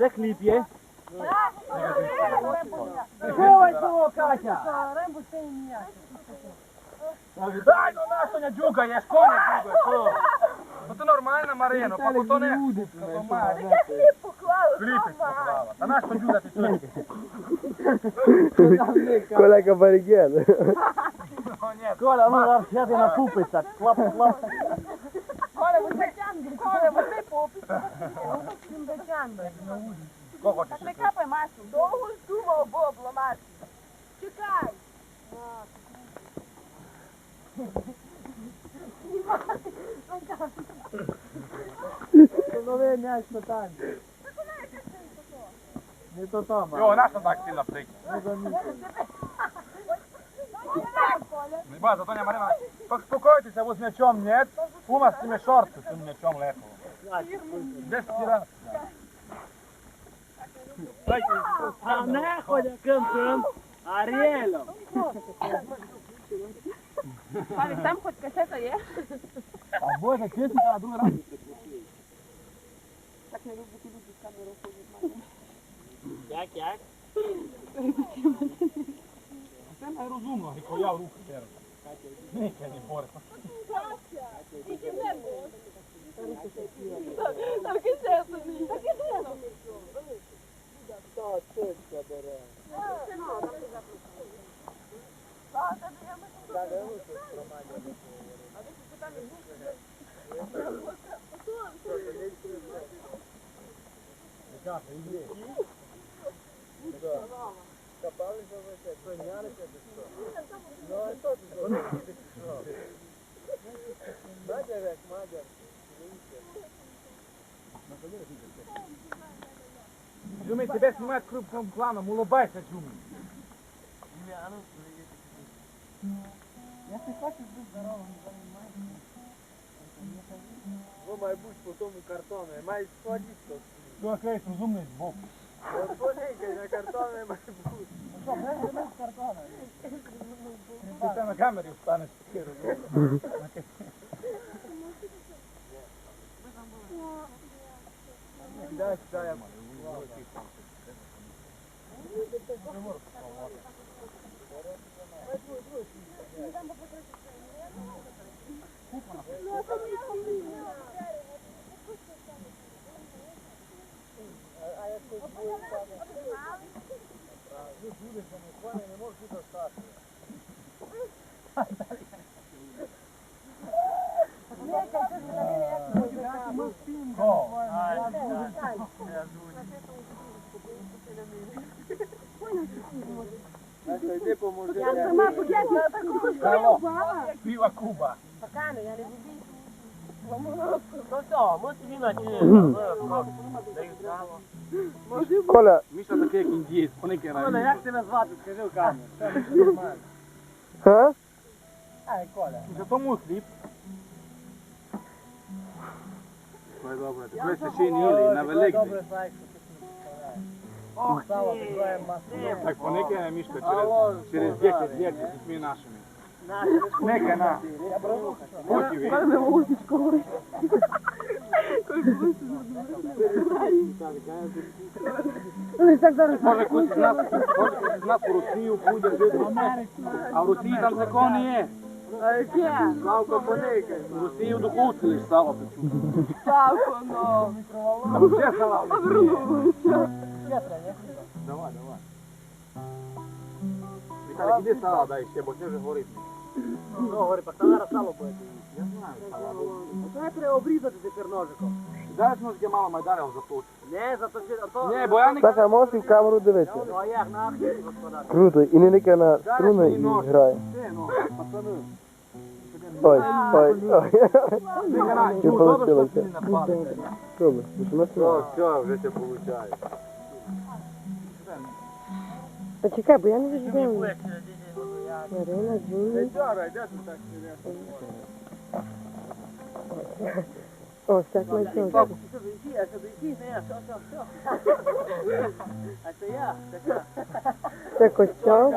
де хліб є? Ховай того, Катя! Дай, ну на що не дюкаєш, коня дюкаєш, що? Ну ти нормальна, Марино, поки то не... Я Кліпець поклала. Та на що дюкати сьогодні? Колега Баріген. Коля, ну зараз сяти на купиця. Клап, клап. Кого хочеш? Не капай масу. Довго думав Боб ламати. Чекай. Новий м'яч на танці. Не то там, Йо, на так сильно? Не ба, зато не Марина. Поспокойтеся, ви з м'ячом, нет? Кума з цими шорти, з цим м'ячом легко. Де стіра? А не ходя ким ким. Аріело. Павік, там хоч касета є? А боже, чесно, а другий раз. Так не люблю люди з камерою ходять. Як, як? Це найрозумно, гіко я в руку держу. Ніка не бореться. Там касета ні. Джумі, тебе знімають крупним планом, улыбайся, Джумі. Ви має бути по тому картону, має сходити. Ти якийсь розумний бог. Полікай на картону має бути. Ти це на камері встанеш такий розумний. Дай, дай, О, поможи. Я сама погетна, так Кало. Піва Куба. Покану, я не люблю. Коля, Міша такий, як індієць, вони Коля, кирають. як тебе звати? Скажи в камеру. а? Ай, Коля. За тому хліб. Ой, добре, тепер ще ще не на великий. Добре, знаєш, Ох, Сава, підбиває масу. Так поникає Мішка через, через 10 лет з дітьми нашими. Нека на. Я беру. Хоті ви. Може хтось з нас, може хтось з нас у Росію буде жити. А в Росії там закони є. А яке? Славко, поникай. В Росії в духовці лиш сало печуть. Ставко, ну. А вже сало в Росії. Петра, ні? Давай, давай. Віталік, іди сало дай ще, бо це вже горить. Ну, говори, зараз сало буде. Я знаю, сало. Оце треба обрізати тепер ножиком. Зараз ножки мало майдарів заточить. Не, зато чи... а то- Ні, бо я не Саша, можеш і в камеру дивитися? Ну, а як, на ахті господар? Круто, і не лише на струни і грає. Ти, ну, пацани. Ой, ой, ой. Ника, Не чу, добре, що получилося. ти не напали. Що ви? Ви що нас знімали? все, вже тебе виходить. Та чекай, бо я не вижу, де вони. Марина, Джуні. О, так на цьому. Це костюм,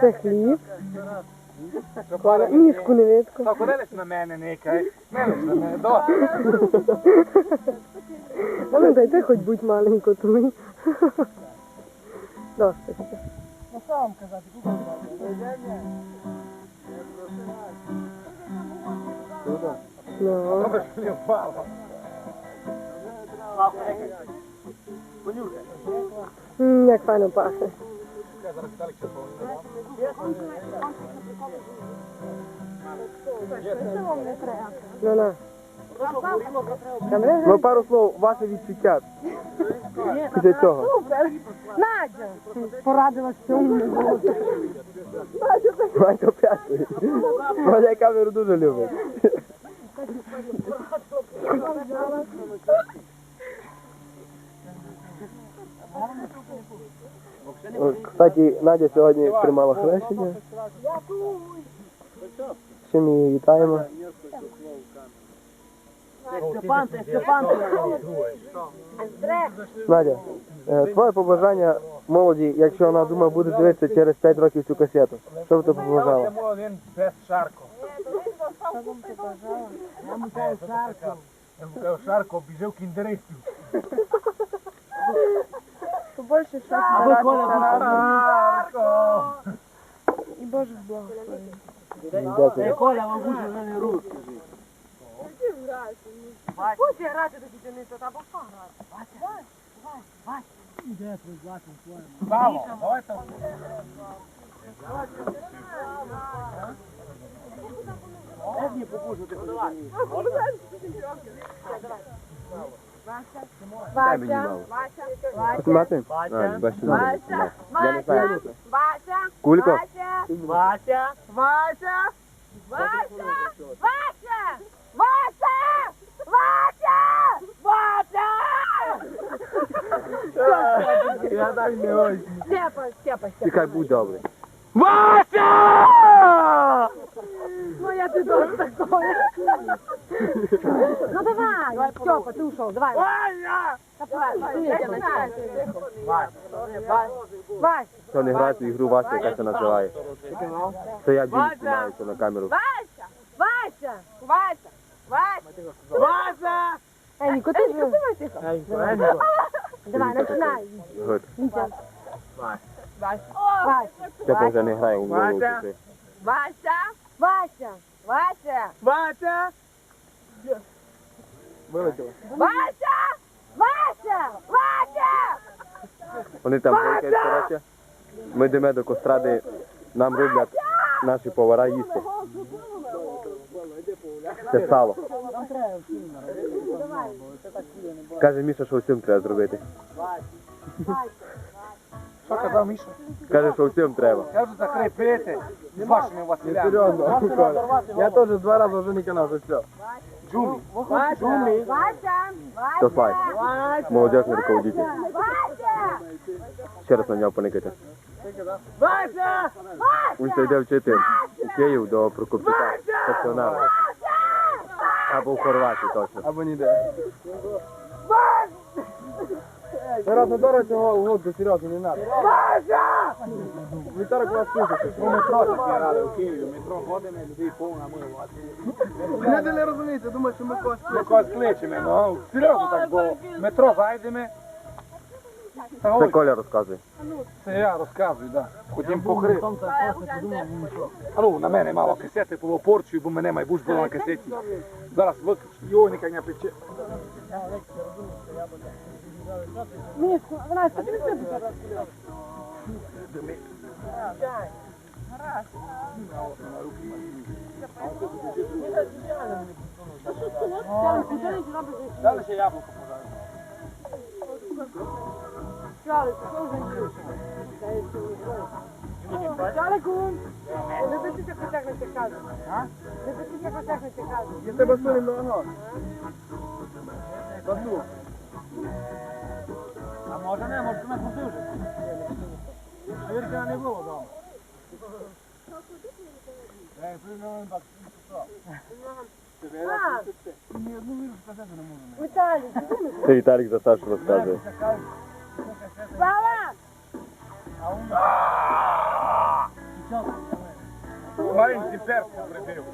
це хліб. Коля, мішку не видко. Та куди лиш на мене никай? Не лиш на мене, досить. А ну дай ти хоч будь маленько твій. Досить. Ну, Добре, що не впало. м, як файно пахне. Ну, на. Добре? Ну, пару слов, ваше відчуття. Після цього. Надя! Порадилась цьому. Ванька п'ятий. Ваня камеру дуже любить. Кстати, Надя сьогодні приймала хрещення. Чим її вітаємо. Степан, ти Степан. Надя, е, твоє побажання молоді, якщо вона думає, буде дивитися через 5 років цю касету. Що б ти побажала? Він без шарко. Я Я біжив кіндеристів. Побольше щось Аби! І Боже благослови. Коля, вам буде вже не рух, скажи. Хоче грати до дітей, та або пограти. Де твій власний твоєму? Слава, давай там. Дай мені покушати, хоч мені. Вася, Вася, Мати? Вася. бачите, Вася, Я не знаю. Вася, Вася, Кулько? Вася, Вася. Вася, Вася, Вася, Вася, Вася, Вася! Я так не ось. Степа, Степа, Степа. Чекай, будь добрий. Ну я ты тоже такое. Ну давай, Степа, ты ушел, давай. Начинай. Що не грати в ігру Вася, яка це називає. Це я дім знімаюся на камеру. Вася, Вася, Вася, Вася, Вася. Ей, Ніко, ти ж... Давай, починай. Гуд. Вітя. Вася, Це вже не. Вася, Вася, Вася, Батя! Вилетіло. Вася, Вася, Вася. Вони там гойкають, коротше. Ми йдемо до костради, нам роблять наші повара їсти. Це сало. Каже Міша, що всім треба зробити. Що казав Міша? Каже, що всім треба. Кажу, закріпити з вашими Василями. Я теж два рази вже не канав, вже все. Джумі. Вася, Вася, Хто слайд? Молодежний руководитель. Вася, Ще раз на нього поникайте. Вася! Він це йде вчити у Київ до Прокопчука, стаціонару. Або в Хорватії точно. Або ніде. Серйозно, дорого цього угоду, серйозно, не надо. Вітарок вас слухає. У метро грали у Києві. Метро ходимо, людей повна мило. Не ти не розумієте, думаю, що ми когось Ми когось кличемо, ну, серйозно так, бо в метро зайдемо. Це Коля розказує. це я розказую, да. Хотім покрити. А ну, на мене мало касети було порчою, бо мене майбуш було на касеті. Зараз виключу, його ніяк не пече. Мішку, вона що ти Далі ще яблуко пожарю. Не битися хоча не чекати. Не битися хоча не чекати. Я тебе суне нога. Баду. А може не, може мене послужить. Швирка не було вдома. Віталій, Це Віталік за Сашу розказує. Слава! Маленький перці прибив.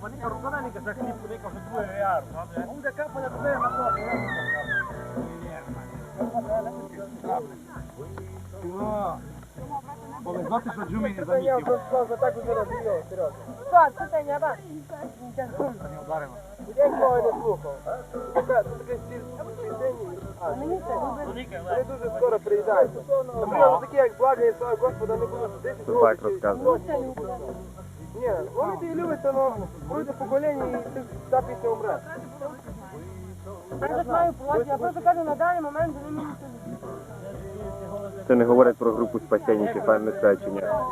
Паніка рукавеника за хліб, нека вже друге реар. Буде капає туди на плохо. Бо знати, що Джумі не замітив. Що, це ти не бачиш? Як кого не слухав? Це таке Мені це любить. Вони дуже скоро приїжджають. Наприклад, такі як благає слава Господа не було 10 років. Це любить. Ні, вони ти люблять, але пройде покоління і ти та пісня умре. Я так маю платі, я просто кажу, на даний момент вони мені це не говорить про групу спасіння чи певне свячення.